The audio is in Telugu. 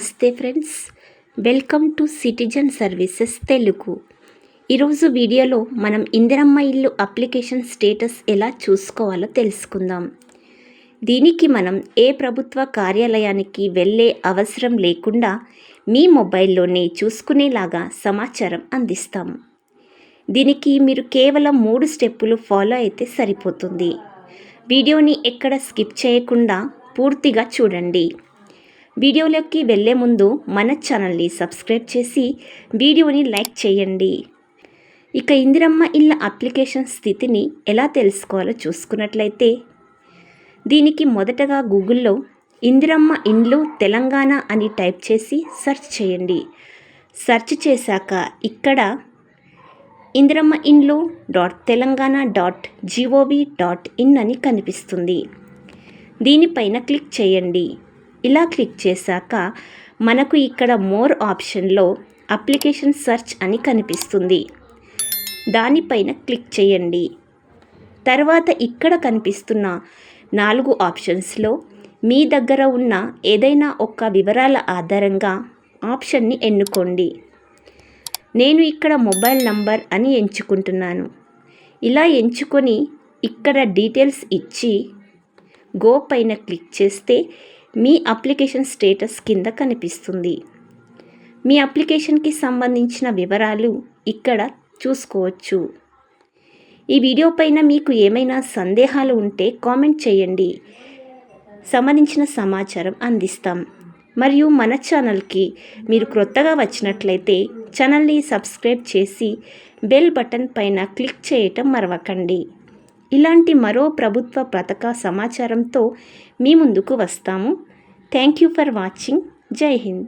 నమస్తే friends. Welcome to citizen services Telugu. ఈరోజు వీడియోలో మనం ఇందిరమ్మ ఇల్లు అప్లికేషన్ స్టేటస్ ఎలా చూసుకోవాలో తెలుసుకుందాం. దీనికి మనం ఏ ప్రభుత్వ కార్యాలయానికి వెళ్ళే అవసరం లేకుండా మీ మొబైల్లోనే చూసుకునేలాగా సమాచారం అందిస్తాం. దీనికి మీరు కేవలం మూడు స్టెప్పులు ఫాలో అయితే సరిపోతుంది. వీడియోని ఎక్కడ స్కిప్ చేయకుండా పూర్తిగా చూడండి. వీడియోలోకి వెళ్ళే ముందు మన ఛానల్ని సబ్స్క్రైబ్ చేసి వీడియోని లైక్ చేయండి. ఇక ఇందిరమ్మ ఇళ్ళ అప్లికేషన్ స్థితిని ఎలా తెలుసుకోవాలో చూసుకున్నట్లయితే దీనికి మొదటగా గూగుల్లో ఇందిరమ్మ ఇండ్లు తెలంగాణ అని టైప్ చేసి సెర్చ్ చేయండి. సెర్చ్ చేశాక ఇక్కడ ఇందిరమ్మ ఇండ్లు dot Telangana dot G O V dot in అని కనిపిస్తుంది. దీనిపైన క్లిక్ చేయండి. ఇలా క్లిక్ చేశాక మనకు ఇక్కడ మోర్ ఆప్షన్లో అప్లికేషన్ సెర్చ్ అని కనిపిస్తుంది. దానిపైన క్లిక్ చేయండి. తర్వాత ఇక్కడ కనిపిస్తున్న నాలుగు ఆప్షన్స్లో మీ దగ్గర ఉన్న ఏదైనా ఒక వివరాల ఆధారంగా ఆప్షన్ని ఎన్నుకోండి. నేను ఇక్కడ మొబైల్ నంబర్ అని ఎంచుకుంటున్నాను. ఇలా ఎంచుకొని ఇక్కడ డీటెయిల్స్ ఇచ్చి గో పైన క్లిక్ చేస్తే మీ అప్లికేషన్ స్టేటస్ కింద కనిపిస్తుంది. మీ అప్లికేషన్కి సంబంధించిన వివరాలు ఇక్కడ చూసుకోవచ్చు. ఈ వీడియో పైన మీకు ఏమైనా సందేహాలు ఉంటే కామెంట్ చేయండి. సంబంధించిన సమాచారం అందిస్తాం. మరియు మన ఛానల్కి మీరు క్రొత్తగా వచ్చినట్లయితే ఛానల్ని సబ్స్క్రైబ్ చేసి బెల్ బటన్ పైన క్లిక్ చేయటం మరవకండి. ఇలాంటి మరో ప్రభుత్వ పథక సమాచారంతో మీ ముందుకు వస్తాము. Thank you for watching. Jai Hind.